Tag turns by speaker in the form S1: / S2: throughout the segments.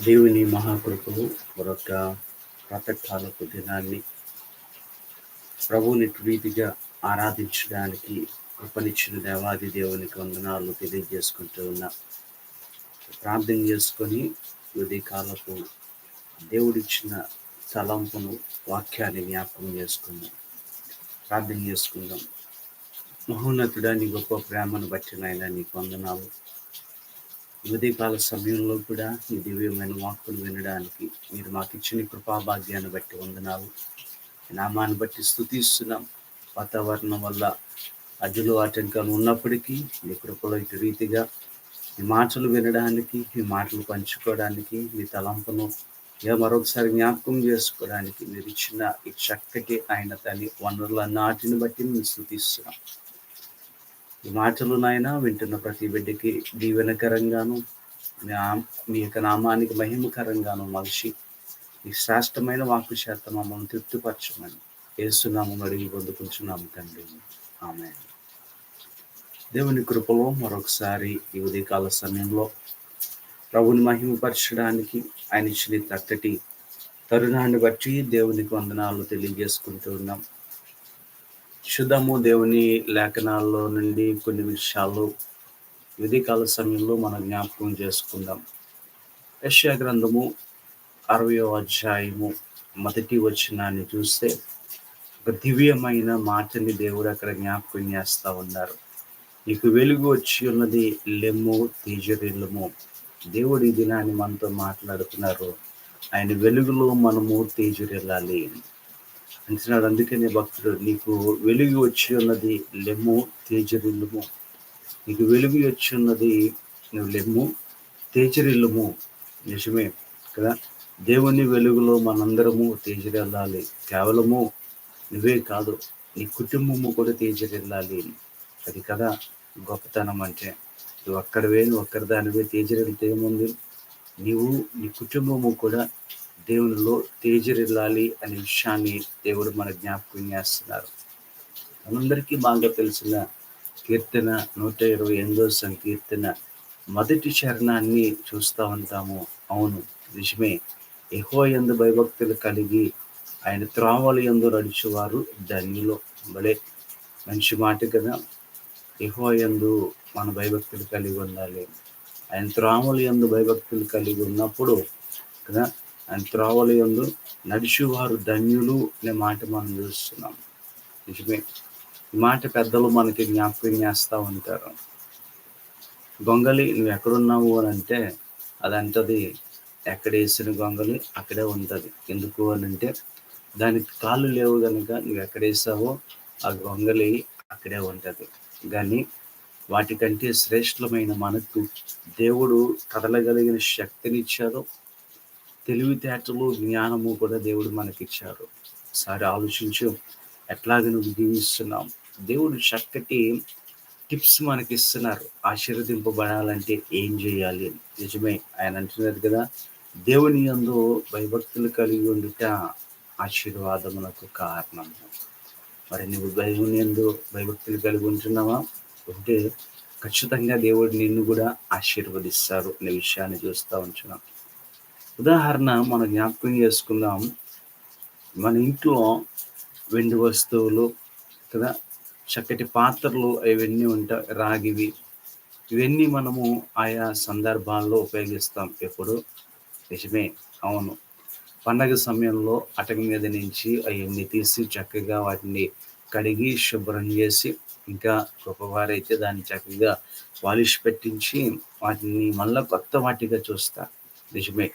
S1: దేవుని మహాకృపలు మరొక ప్రాతకాలపు దినాన్ని ప్రభువుని రీతిగా ఆరాధించడానికి కృపనిచ్చిన దేవాది దేవునికి వందనాలు తెలియజేసుకుంటూ ఉన్నా. ప్రార్థన చేసుకొని ఉదయకాలపు దేవుడిచ్చిన తలంపును వాక్యాన్ని జ్ఞాపకం చేసుకుందాం. ప్రార్థన చేసుకుందాం. మహోన్నతుడా నీ గొప్ప ప్రేమను బట్టి నాయన నీకు వందనాలు. ఉదయకాల సమయంలో కూడా ఈ దివ్యమైన వాక్కులు వినడానికి మీరు మాకు ఇచ్చిన కృపాభాగ్యాన్ని బట్టి వందనాలు. నామాన్ని బట్టి స్థుతిస్తున్నాం వాతావరణం వల్ల అడ్డులు ఆటంకాలు ఉన్నప్పటికీ మీ కృపలో ఇటు రీతిగా మీ మాటలు వినడానికి మీ మాటలు పంచుకోవడానికి మీ తలంపును ఇక మరొకసారి జ్ఞాపకం చేసుకోవడానికి మీరు ఇచ్చిన ఈ చక్కటి ఆయన తని వనరుల నాటిని బట్టి మేము స్థుతిస్తున్నాం ఈ మాటలు నాయన వింటున్న ప్రతి బిడ్డకి దీవెనకరంగాను మీ మీ యొక్క నామానికి మహిమకరంగాను మనిషి ఈ శ్రేష్టమైన వాక్కు చేత మమ్మల్ని తృప్తిపరచమని వేస్తున్నాము అడిగి పొందుకుంటున్నాము తండ్రి. ఆమె దేవుని కృపలో మరొకసారి ఈ ఉదయకాల సమయంలో ప్రభుని మహిమపరచడానికి ఆయన ఇచ్చిన ఈ తరుణాన్ని బట్టి దేవునికి వందనాలు తెలియజేసుకుంటూ ఉన్నాం. శుద్ధము దేవుని లేఖనాల్లో నుండి కొన్ని విషయాలు కాల సమయంలో మనం జ్ఞాపకం చేసుకుందాం. యశ్యా గ్రంథము అరవయో అధ్యాయము మొదటి వచనాన్ని చూస్తే ఒక దివ్యమైన మాటని దేవుడు అక్కడ జ్ఞాపకం చేస్తూ ఉన్నారు. నీకు వెలుగు వచ్చి ఉన్నది లెమ్ము తేజరిల్లుము దేవుడు ఈ దినాన్ని మనతో మాట్లాడుతున్నారు. ఆయన వెలుగులో మనము తేజరిల్లాలి అంటున్నాడు అందుకనే భక్తుడు నీకు వెలుగు వచ్చి ఉన్నది లెమ్ము తేజరిల్లుము. నీకు వెలుగు వచ్చి ఉన్నది నువ్వు లెమ్ము తేజరిల్లుము. నిజమే కదా? దేవుని వెలుగులో మనందరము తేజరెళ్ళాలి కేవలము నువ్వే కాదు నీ కుటుంబము కూడా తేజరెళ్ళాలి అది కదా గొప్పతనం అంటే. నువ్వు అక్కడవే నువ్వు ఒక్కడి దానివే తేజరెళ్తే ఏముంది? నీవు నీ కుటుంబము కూడా దేవునిలో తేజరిల్లాలి అనే విషయాన్ని దేవుడు మన జ్ఞాపకం చేస్తున్నారు. మనందరికీ బాగా తెలిసిన కీర్తన నూట ఇరవై ఎనిమిదో సంకీర్తన మొదటి చరణాన్ని చూస్తూ ఉంటాము. అవును నిజమే. ఎహో ఎందు భయభక్తులు కలిగి ఆయన త్రోవలు ఎందు నడిచేవారు ధన్యులు. భలే మంచి మాట కదా. ఎహో ఎందు మన భయభక్తులు కలిగి ఉండాలి. ఆయన త్రోవలు ఎందు భయభక్తులు కలిగి ఉన్నప్పుడు కదా ఆయన త్రోవలు ఎందు నడిచేవారు ధన్యులు అనే మాట మనం చూస్తున్నాం. నిజమే. ఈ మాట పెద్దలు మనకి జ్ఞాపకం చేస్తూ ఉంటారు. గొంగలి నువ్వు ఎక్కడున్నావు? అని అంటే అది అంటది ఎక్కడ వేసిన గొంగలి అక్కడే ఉంటుంది. ఎందుకు అని అంటే దానికి కాళ్ళు లేవు కనుక నువ్వు ఎక్కడ వేసావో ఆ గొంగలి అక్కడే ఉంటుంది. కానీ వాటికంటే శ్రేష్టమైన మనకు దేవుడు కదలగలిగిన శక్తినిచ్చాడు తెలివితేటలు జ్ఞానము కూడా దేవుడు మనకిచ్చారు. ఒకసారి ఆలోచించు ఎట్లాగ నువ్వు జీవిస్తున్నావు? దేవుడు చక్కటి టిప్స్ మనకి ఇస్తున్నారు ఆశీర్వదింపబడాలంటే ఏం చేయాలి? అని నిజమే ఆయన అంటున్నారు కదా దేవుని యందు భయభక్తులు కలిగి ఉండుట ఆశీర్వాదమునకు కారణం. మరి నువ్వు దేవుని యందు భయభక్తులు కలిగి ఉంటున్నావా? ఉంటే ఖచ్చితంగా దేవుడు నిన్ను కూడా ఆశీర్వదిస్తారు. అనే విషయాన్ని చూస్తూ ఉంటున్నాం. ఉదాహరణ మనం జ్ఞాపకం చేసుకుందాం. మన ఇంట్లో వెండి వస్తువులు కదా చక్కటి పాత్రలు ఇవన్నీ ఉంటాయి రాగివి. ఇవన్నీ మనము ఆయా సందర్భాల్లో ఉపయోగిస్తాం ఎప్పుడు? నిజమే అవును. పండగ సమయంలో అటక మీద నుంచి అవన్నీ తీసి చక్కగా వాటిని కడిగి శుభ్రం చేసి ఇంకా గొప్పవారైతే దాన్ని చక్కగా పాలిష్ పెట్టించి వాటిని మళ్ళీ కొత్త వాటిగా చూస్తారు. నిజమే.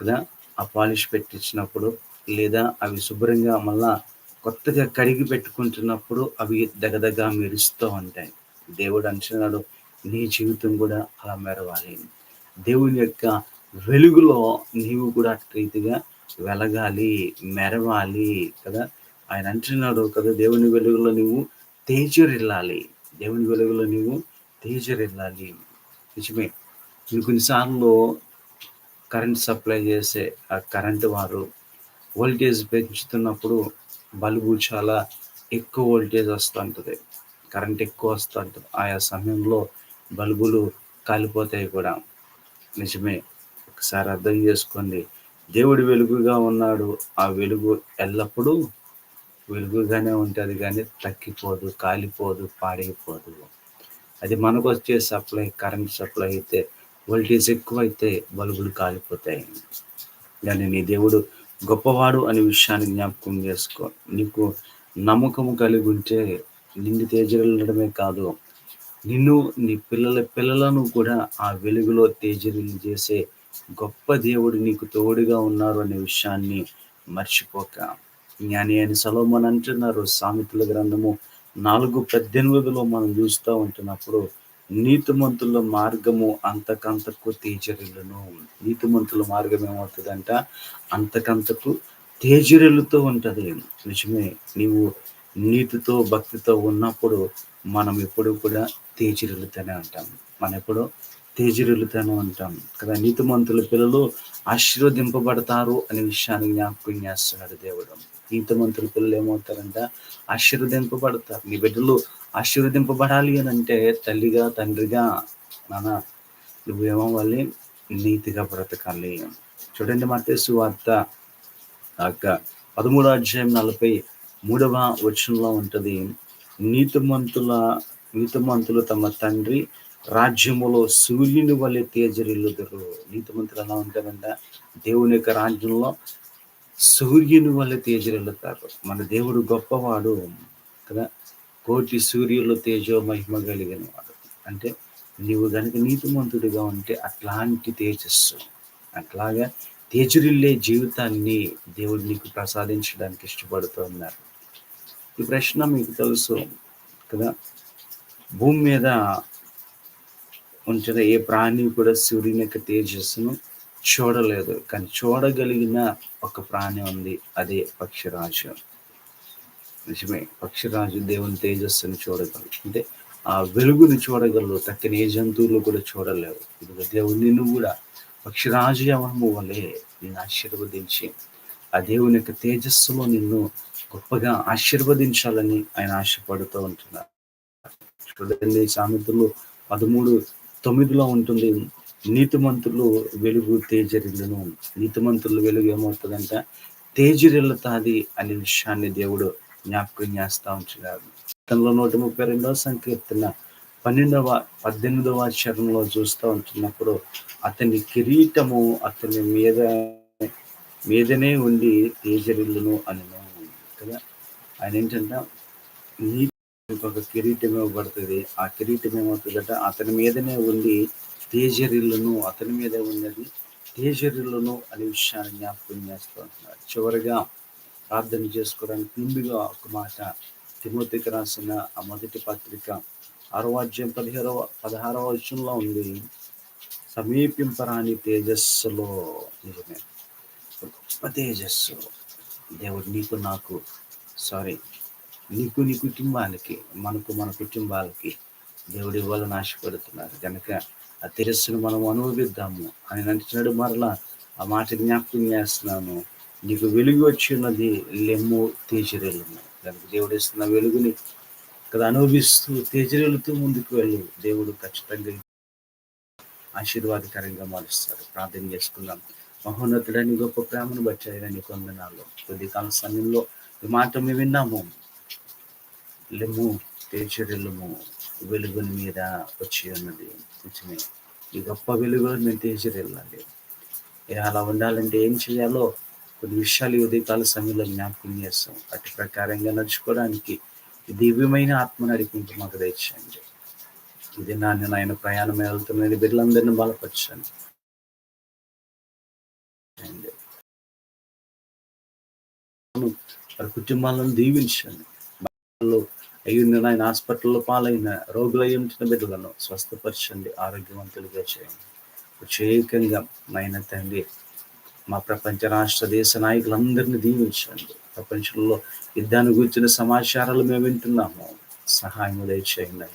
S1: కదా ఆ పాలిష్ పెట్టించినప్పుడు లేదా అవి శుభ్రంగా మళ్ళా కొత్తగా కడిగి పెట్టుకుంటున్నప్పుడు అవి దగదగ మెరుస్తూ ఉంటాయి. దేవుడు అంటున్నాడు నీ జీవితం కూడా అలా మెరవాలి. దేవుని యొక్క వెలుగులో నీవు కూడా రీతిగా వెలగాలి మెరవాలి కదా? ఆయన అంటున్నాడు కదా దేవుని వెలుగులో నువ్వు తేజరిల్లాలి. దేవుని వెలుగులో నువ్వు తేజరిల్లాలి. నిజమే. కొన్ని కొన్నిసార్లు కరెంట్ సప్లై చేసే ఆ కరెంటు వారు వోల్టేజ్ పెంచుతున్నప్పుడు బల్బు చాలా ఎక్కువ వోల్టేజ్ వస్తుంటుంది. కరెంట్ ఎక్కువ వస్తుంటుంది ఆయా సమయంలో బల్బులు కాలిపోతాయి కూడా. నిజమే. ఒకసారి అర్థం చేసుకోండి. దేవుడు వెలుగుగా ఉన్నాడు. ఆ వెలుగు ఎల్లప్పుడూ వెలుగుగానే ఉంటుంది కానీ తక్కిపోదు కాలిపోదు పాడైపోదు. అది మనకు వచ్చే సప్లై కరెంట్ సప్లై అయితే వోల్టేజ్ ఎక్కువ అయితే బల్బులు కాలిపోతాయి. కానీ నీ దేవుడు గొప్పవాడు అనే విషయాన్ని జ్ఞాపకం చేసుకో. నీకు నమ్మకము కలిగి ఉంటే నిన్ను తేజరిల్లడమే కాదు నిన్ను నీ పిల్లల పిల్లలను కూడా ఆ వెలుగులో తేజరిల్లు చేసే గొప్ప దేవుడు నీకు తోడుగా ఉన్నారు అనే విషయాన్ని మర్చిపోక. జ్ఞాని అని సలోమన్ అంటున్నారు సామెతల గ్రంథము నాలుగు పద్దెనిమిదిలో మనం చూస్తూ ఉంటున్నప్పుడు నీతిమంతుల మార్గము అంతకంతకు తేజరిల్లును. నీతిమంతుల మార్గం ఏమవుతుందంట? అంతకంతకు తేజరులతో ఉంటుంది. నిజమే నీవు నీతితో భక్తితో ఉన్నప్పుడు మనం ఎప్పుడు కూడా తేజరులతోనే ఉంటాం. మనం ఎప్పుడు తేజరులతోనే ఉంటాం. కదా నీతిమంతుల పిల్లలు ఆశీర్వదింపబడతారు అనే విషయాన్ని జ్ఞాపకం చేస్తున్నాడు దేవుడు. నీతిమంతుల పిల్లలు ఏమవుతారంట? ఆశీర్వదింపబడతారు. నీ బిడ్డలు ఆశీర్వదింపబడాలి అని అంటే తల్లిగా తండ్రిగా నాన్న నువ్వేమవ్వాలి నీతిగా బ్రతకాలి. చూడండి మతేసు సువార్త యొక్క పదమూడో అధ్యాయం నలభై మూడవ వచనంలో ఉంటుంది నీతిమంతుల నీతిమంతులు తమ తండ్రి రాజ్యములో సూర్యుని వల్లే తేజరిల్లుదరు. నీతిమంతులు ఎలా ఉంటారంట? దేవుని యొక్క రాజ్యంలో సూర్యుని వల్ల తేజరిల్లుతారు. మన దేవుడు గొప్పవాడు కదా? కోటి సూర్యులు తేజో మహిమ కలిగిన వాడు అంటే నీవు కనుక నీతిమంతుడిగా ఉంటే అట్లాంటి తేజస్సు. అట్లాగా తేజురిల్లే జీవితాన్ని దేవుడు నీకు ప్రసాదించడానికి ఇష్టపడుతున్నారు ఈ ప్రశ్న మీకు తెలుసు కదా? భూమి మీద ఉంచిన ఏ ప్రాణి కూడా సూర్యుని యొక్క తేజస్సును చూడలేదు. కానీ చూడగలిగిన ఒక ప్రాణి ఉంది. అదే పక్షిరాజు. నిజమే. పక్షిరాజు దేవుని తేజస్సుని చూడగలరు అంటే ఆ వెలుగుని చూడగలరు తక్కిన ఏ జంతువులు కూడా చూడలేవు. ఇదిగో దేవుడు నిన్ను కూడా. పక్షిరాజు యవనము వలె నేను ఆశీర్వదించి ఆ దేవుని యొక్క తేజస్సులో నిన్ను గొప్పగా ఆశీర్వదించాలని ఆయన ఆశపడుతూ ఉంటున్నారు చూడండి సామెతలు పదమూడు తొమ్మిదిలో ఉంటుంది. నీతిమంతులు వెలుగు తేజరిల్లను నీతిమంతులు వెలుగు ఏమవుతుందంట? తేజరిల్లుతాది అనే విషయాన్ని దేవుడు జ్ఞాపకం చేస్తూ ఉంటున్నారు గతంలో నూట ముప్పై రెండవ సంకీర్తన పన్నెండవ పద్దెనిమిదవ చరణంలో చూస్తూ ఉంటున్నప్పుడు అతని కిరీటము అతని మీద మీదనే ఉండి తేజరిల్లును అని కదా? ఆయన ఏంటంటే ఒక కిరీటం ఇవ్వబడుతుంది. ఆ కిరీటం ఏమవుతుందట అతని మీదనే ఉండి తేజరిల్లును అతని మీద ఉన్నది తేజరిల్లును అనే విషయాన్ని జ్ఞాపకం చేస్తూ ఉంటున్నారు చివరిగా ప్రార్థన చేసుకోవడానికి ముందుగా ఒక మాట తిమోతికి రాసిన ఆ మొదటి పత్రిక ఆరో అధ్యాయం పదిహేరవ పదహారవ వచనంలో ఉంది. సమీపింపరాని తేజస్సులో నిజమే. గొప్ప తేజస్సు. దేవుడు నీకు నాకు సారీ నీకు నీ కుటుంబానికి మనకు మన కుటుంబాలకి దేవుడి ఇవ్వాలని ఆశపడుతున్నారు. కనుక ఆ తెరస్సును మనం అనుభవిద్దాము ఆయన అంటున్నాడు. మరలా ఆ మాట జ్ఞాపకం చేస్తున్నాను. నీకు వెలుగు వచ్చి ఉన్నది లెమ్ము తేజరెళ్ళము దానికి దేవుడు ఇస్తున్న వెలుగుని కదా అనుభవిస్తూ తేజరెలుతూ ముందుకు వెళ్ళు దేవుడు ఖచ్చితంగా ఆశీర్వాదకరంగా మారుస్తాడు. ప్రార్థన చేసుకుందాం. మహోన్నతుడని గొప్ప ప్రేమను బట్టి ఆయన నీ కొందనాలు కొద్ది కాల సమయంలో ఈ మాట మేము విన్నాము. లెమ్ము తేజరెళ్ళము వెలుగుల మీద వచ్చి ఉన్నది. నిజమే ఈ గొప్ప వెలుగులు మేము తేజరెళ్ళాలి అలా ఉండాలంటే ఏం చేయాలో కొన్ని విషయాలు ఉదయకాల సమయంలో జ్ఞాపకం చేస్తాం. అటు ప్రకారంగా నడుచుకోవడానికి దివ్యమైన ఆత్మ నడిపింపు మాకు దయచేయండి. ఇది నా ఆయన ప్రయాణం వెళ్తున్నది బిడ్డలందరినీ బలపరచండి. వారి కుటుంబాలను దీవించండి. అయ్యున్న ఆయన హాస్పిటల్లో పాలైన రోగులు అయ్యుంటున్న బిడ్డలను స్వస్థపరచండి. ఆరోగ్యవంతులుగా చేయండి. ప్రత్యేకంగా నాయన తండ్రి మా ప్రపంచ రాష్ట్ర దేశ నాయకులందరినీ దీవించండి. ప్రపంచంలో యుద్ధాన్ని గురించిన సమాచారాలు మేము వింటున్నాము. సహాయం దయచేయండి.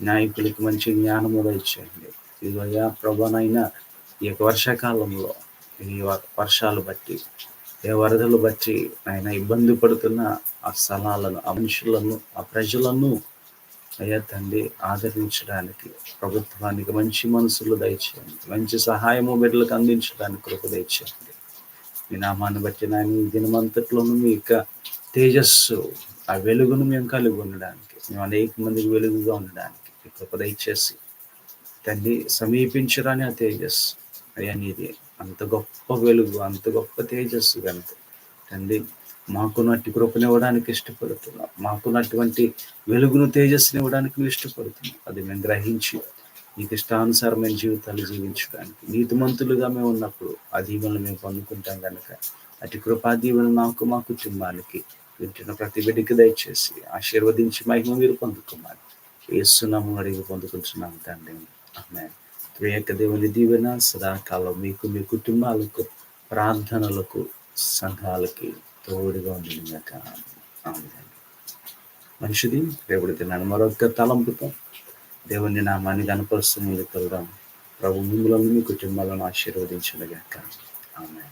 S1: నాయకులకి మంచి జ్ఞానము దయచేయండి. ఇదిగోయా ప్రభానైనా ఈ యొక్క వర్షాకాలంలో ఈ వర్షాలు బట్టి ఏ వరదలు బట్టి ఆయన ఇబ్బంది పడుతున్న ఆ స్థలాలను ఆ మనుషులను ఆ ప్రజలను అయ్యా తండ్రి ఆదరించడానికి ప్రభుత్వానికి మంచి మనసులు దయచేయండి. మంచి సహాయము బిడ్డలకు అందించడానికి కృప దయచేయండి. మీ నామాన్ని బట్టి నాయన దినమంతట్లోనూ మీ యొక్క తేజస్సు ఆ వెలుగును మేము కలిగి ఉండడానికి మేము అనేక మందికి వెలుగుగా ఉండడానికి మీ కృప దయచేసి తండ్రి సమీపించరాని ఆ తేజస్సు అయ్యా నీది అంత గొప్ప వెలుగు అంత గొప్ప తేజస్సు కనుక. తండ్రి మాకున్నట్టు కృపనివ్వడానికి ఇష్టపడుతున్నాం. మాకున్నటువంటి వెలుగును తేజస్సుని ఇవ్వడానికి మేము ఇష్టపడుతున్నాం అది మేము గ్రహించి నీకు ఇష్టానుసారమైన జీవితాలు జీవించడానికి నీతిమంతులుగా మేము ఉన్నప్పుడు ఆ దీవెనలు మేము పొందుకుంటాం కనుక అటు కృపా దీవెన నాకు మా కుటుంబానికి వింటున్న ప్రతి బిడ్డకి దయచేసి ఆశీర్వదించి మహిమ మీరు పొందుకోమని ఏస్తున్నాము అడిగి పొందుకుంటున్నాము తండ్రి. ఆమె త్రియక దేవుని దీవెన సదాకాలం మీకు మీ కుటుంబాలకు ప్రార్థనలకు సంఘాలకి తోడుగా ఉంటుంది ఆమె మనిషిది రేపుడు తిన్నాను మరొక తలంపుతో దేవుని నామాన్ని కనపరుస్తూ ముందుకు వెళ్దాం ప్రభు మిమ్మల్ని మీ కుటుంబాలను ఆశీర్వదించలేగాక ఆమె